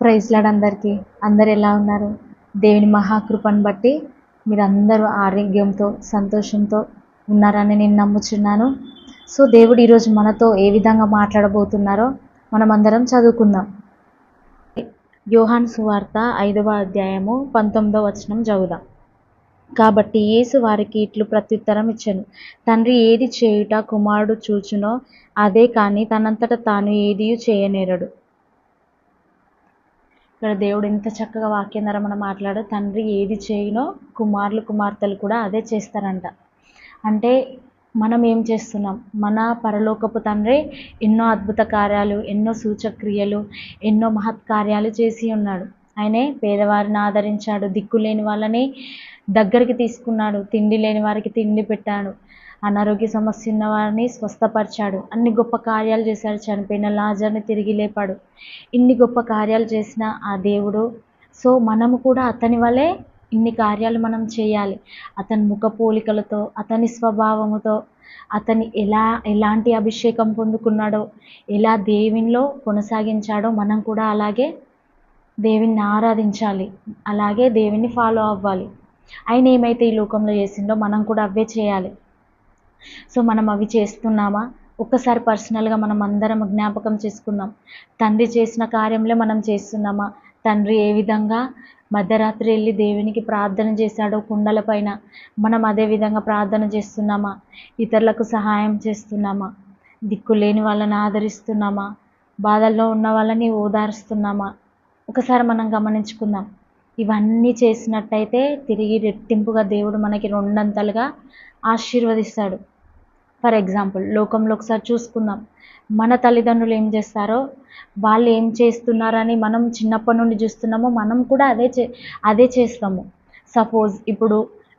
ప్రైజ్లాడ్ అందరికీ. అందరు ఎలా ఉన్నారు? దేవుని మహాకృపను బట్టి మీరు అందరూ ఆరోగ్యంతో సంతోషంతో ఉన్నారని నేను నమ్ముచున్నాను. సో దేవుడు ఈరోజు మనతో ఏ విధంగా మాట్లాడబోతున్నారో మనం అందరం చదువుకుందాం. యోహాన్ సువార్త ఐదవ అధ్యాయము పంతొమ్మిదవ వచనం చదువుదాం. కాబట్టి యేసు వారికి ఇట్లు ప్రత్యుత్తరం ఇచ్చాను. తండ్రి ఏది చేయుట కుమారుడు చూచునో అదే కానీ తనంతట తాను ఏది చేయనేరడు. ఇక్కడ దేవుడు ఎంత చక్కగా వాక్యం ద్వారా మనం మాట్లాడు తండ్రి ఏది చేయనో కుమారులు కుమార్తెలు కూడా అదే చేస్తారంట. అంటే మనం ఏం చేస్తున్నాం? మన పరలోకపు తండ్రి ఎన్నో అద్భుత కార్యాలు ఎన్నో సూచక్రియలు ఎన్నో మహత్ కార్యాలు చేసి ఉన్నాడు. ఆయనే పేదవారిని ఆదరించాడు దిక్కు లేని వాళ్ళని దగ్గరికి తీసుకున్నాడు తిండి లేని వారికి తిండి పెట్టాడు. అనారోగ్య సమస్య ఉన్న వారిని స్వస్థపరిచాడు. అన్ని గొప్ప కార్యాలు చేశాడు. చనిపోయిన లాజర్ని తిరిగి లేపాడు. ఇన్ని గొప్ప కార్యాలు చేసిన ఆ దేవుడు. సో మనము కూడా అతని వలె ఇన్ని కార్యాలు మనం చేయాలి. అతని ముఖ పోలికలతో అతని స్వభావముతో అతని ఎలా ఎలాంటి అభిషేకం పొందుకున్నాడో ఎలా దేవునిలో కొనసాగించాడో మనం కూడా అలాగే దేవుణ్ణి ఆరాధించాలి. అలాగే దేవుణ్ణి ఫాలో అవ్వాలి. ఆయన ఏమైతే ఈ లోకంలో చేసిండో మనం కూడా అవే చేయాలి. సో మనం అవి చేస్తున్నామా? ఒక్కసారి పర్సనల్గా మనం అందరం జ్ఞాపకం చేసుకుందాం. తండ్రి చేసిన కార్యంలో మనం చేస్తున్నామా? తండ్రి ఏ విధంగా మధ్యరాత్రి వెళ్ళి దేవునికి ప్రార్థన చేశాడో కుండల పైన మనం అదే విధంగా ప్రార్థన చేస్తున్నామా? ఇతరులకు సహాయం చేస్తున్నామా? దిక్కు లేని వాళ్ళని ఆదరిస్తున్నామా? బాధల్లో ఉన్న వాళ్ళని ఓదారుస్తున్నామా? ఒకసారి మనం గమనించుకుందాం. ఇవన్నీ చేసినట్టయితే తిరిగి రెట్టింపుగా దేవుడు మనకి రెండంతలుగా ఆశీర్వదిస్తాడు. ఫర్ ఎగ్జాంపుల్ లోకంలో ఒకసారి చూసుకుందాం. మన తల్లిదండ్రులు ఏం చేస్తారో వాళ్ళు ఏం చేస్తున్నారని మనం చిన్నప్పటి నుండి చూస్తున్నామో మనం కూడా అదే చే అదే చేస్తాము. సపోజ్ ఇప్పుడు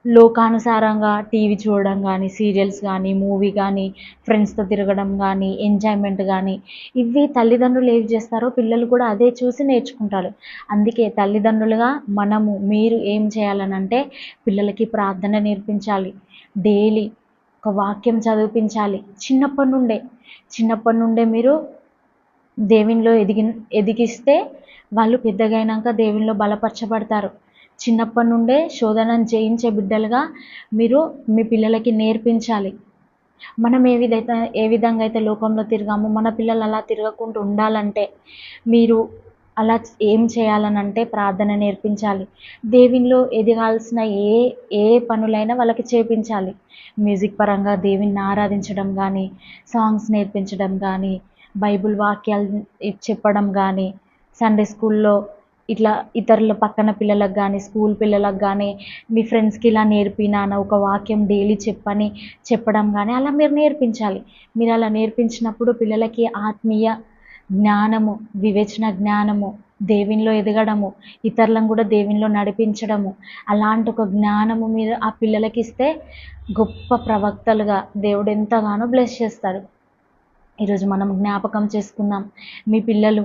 లోకానుసారంగా టీవీ చూడడం కానీ సీరియల్స్ కానీ మూవీ కానీ ఫ్రెండ్స్తో తిరగడం కానీ ఎంజాయ్మెంట్ కానీ ఇవి తల్లిదండ్రులు ఏవి చేస్తారో పిల్లలు కూడా అదే చూసి నేర్చుకుంటారు. అందుకే తల్లిదండ్రులుగా మనము మీరు ఏం చేయాలనంటే పిల్లలకి ప్రార్థన నేర్పించాలి. డైలీ ఒక వాక్యం చదివించాలి చిన్నప్పటి నుండే చిన్నప్పటి నుండే మీరు దేవునిలో ఎదిగి ఎదిగిస్తే వాళ్ళు పెద్దగైనాక దేవునిలో బలపరచబడతారు. చిన్నప్పటి నుండే శోధనను జయించే బిడ్డలుగా మీరు మీ పిల్లలకి నేర్పించాలి. మనం ఏ విధైతే ఏ విధంగా అయితే లోకంలో తిరగామో మన పిల్లలు అలా తిరగకుండా ఉండాలంటే మీరు అలా ఏం చేయాలనంటే ప్రార్థన నేర్పించాలి. దేవునిలో ఎదగాల్సిన ఏ ఏ పనులైనా వాళ్ళకి చేపించాలి. మ్యూజిక్ పరంగా దేవుని ఆరాధించడం కానీ సాంగ్స్ నేర్పించడం కానీ బైబిల్ వాక్యాలు చెప్పడం కానీ సండే స్కూల్లో ఇట్లా ఇతరుల పక్కన పిల్లలకు కానీ స్కూల్ పిల్లలకు కానీ మీ ఫ్రెండ్స్కి ఇలా నేర్పినాను ఒక వాక్యం డైలీ చెప్పని చెప్పడం కానీ అలా మీరు నేర్పించాలి. మీరు అలా నేర్పించినప్పుడు పిల్లలకి ఆత్మీయ జ్ఞానము వివేచన జ్ఞానము దేవునిలో ఎదగడము ఇతరులను కూడా దేవునిలో నడిపించడము అలాంటి ఒక జ్ఞానము మీరు ఆ పిల్లలకి ఇస్తే గొప్ప ప్రవక్తలుగా దేవుడు ఎంతగానో బ్లెస్ చేస్తాడు ఈరోజు మనం జ్ఞాపకం చేసుకుందాం. మీ పిల్లలు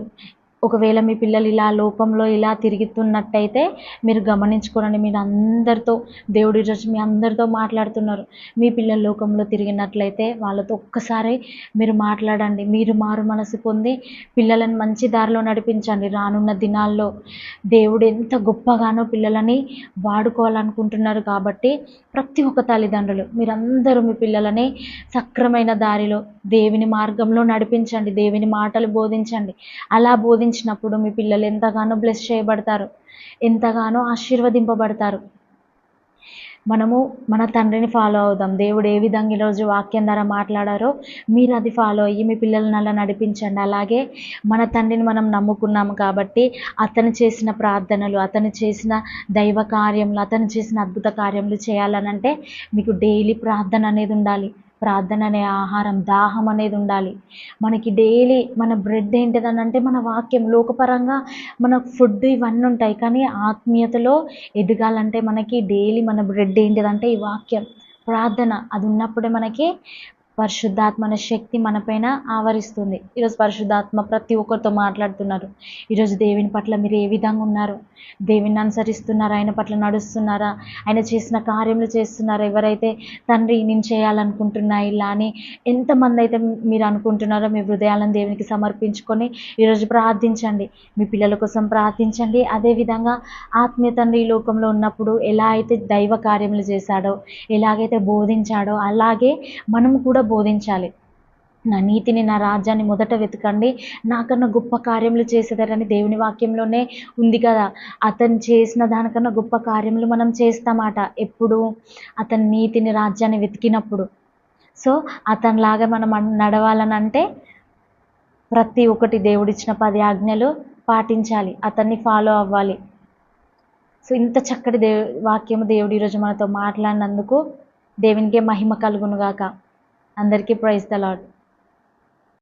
ఒకవేళ మీ పిల్లలు ఇలా లోపంలో ఇలా తిరుగుతున్నట్టయితే మీరు గమనించుకోనండి మీరు అందరితో దేవుడి ఈరోజు మీ అందరితో మాట్లాడుతున్నారు. మీ పిల్లలు లోకంలో తిరిగినట్లయితే వాళ్ళతో ఒక్కసారి మీరు మాట్లాడండి. మీరు మారు మనసు పొంది పిల్లలను మంచి దారిలో నడిపించండి. రానున్న దినాల్లో దేవుడు ఎంత గొప్పగానో పిల్లలని వాడుకోవాలనుకుంటున్నారు కాబట్టి ప్రతి ఒక్క తల్లిదండ్రులు మీరందరూ మీ పిల్లలని సక్రమైన దారిలో దేవుని మార్గంలో నడిపించండి. దేవుని మాటలు బోధించండి. అలా బోధించ బోధించినప్పుడు మీ పిల్లలు ఎంతగానో బ్లెస్ చేయబడతారు ఎంతగానో ఆశీర్వదింపబడతారు. మనము మన తండ్రిని ఫాలో అవుదాం. దేవుడు ఏ విధంగా ఈరోజు వాక్యం ద్వారా మాట్లాడారో మీరు అది ఫాలో అయ్యి మీ పిల్లల్ని అలా నడిపించండి. అలాగే మన తండ్రిని మనం నమ్ముకున్నాము కాబట్టి అతను చేసిన ప్రార్థనలు అతను చేసిన దైవ కార్యములు అతను చేసిన అద్భుత కార్యములు చేయాలనంటే మీకు డైలీ ప్రార్థన అనేది ఉండాలి. ప్రార్థన అనే ఆహారం దాహం అనేది ఉండాలి. మనకి డైలీ మన బ్రెడ్ ఏంటిదని అంటే మన వాక్యం లోకపరంగా మన ఫుడ్ ఇవన్నీ ఉంటాయి. కానీ ఆత్మీయతలో ఎదగాలంటే మనకి డైలీ మన బ్రెడ్ ఏంటిదంటే ఈ వాక్యం. ప్రార్థన అది ఉన్నప్పుడే మనకి పరిశుద్ధాత్మన శక్తి మనపైన ఆవరిస్తుంది. ఈరోజు పరిశుద్ధాత్మ ప్రతి ఒక్కరితో మాట్లాడుతున్నారు. ఈరోజు దేవుని పట్ల మీరు ఏ విధంగా ఉన్నారు? దేవుని అనుసరిస్తున్నారా? ఆయన పట్ల నడుస్తున్నారా? ఆయన చేసిన కార్యములు చేస్తున్నారా? ఎవరైతే తండ్రి నేను చేయాలనుకుంటున్నా ఇలా అని ఎంతమంది అయితే మీరు అనుకుంటున్నారో మీ హృదయాలను దేవునికి సమర్పించుకొని ఈరోజు ప్రార్థించండి. మీ పిల్లల కోసం ప్రార్థించండి. అదేవిధంగా ఆత్మీయ తండ్రి ఈ లోకంలో ఉన్నప్పుడు ఎలా అయితే దైవ కార్యములు చేశాడో ఎలాగైతే బోధించాడో అలాగే మనము కూడా బోధించాలి. నా నీతిని నా రాజ్యాన్ని మొదట వెతకండి. నాకన్నా గొప్ప కార్యములు చేసేదారని దేవుని వాక్యంలోనే ఉంది కదా. అతను చేసిన దానికన్నా గొప్ప కార్యములు మనం చేస్తామాట ఎప్పుడు? అతని నీతిని రాజ్యాన్ని వెతికినప్పుడు. సో అతనిలాగా మనం నడవాలనంటే నడవాలని అంటే ప్రతి ఒక్కటి దేవుడిచ్చిన పది ఆజ్ఞలు పాటించాలి. అతన్ని ఫాలో అవ్వాలి. సో ఇంత చక్కటి దేవు వాక్యము దేవుడు ఈరోజు మనతో మాట్లాడినందుకు దేవునికే మహిమ కలుగునుగాక. అందరికీ ప్రైజ్ ద లాడ్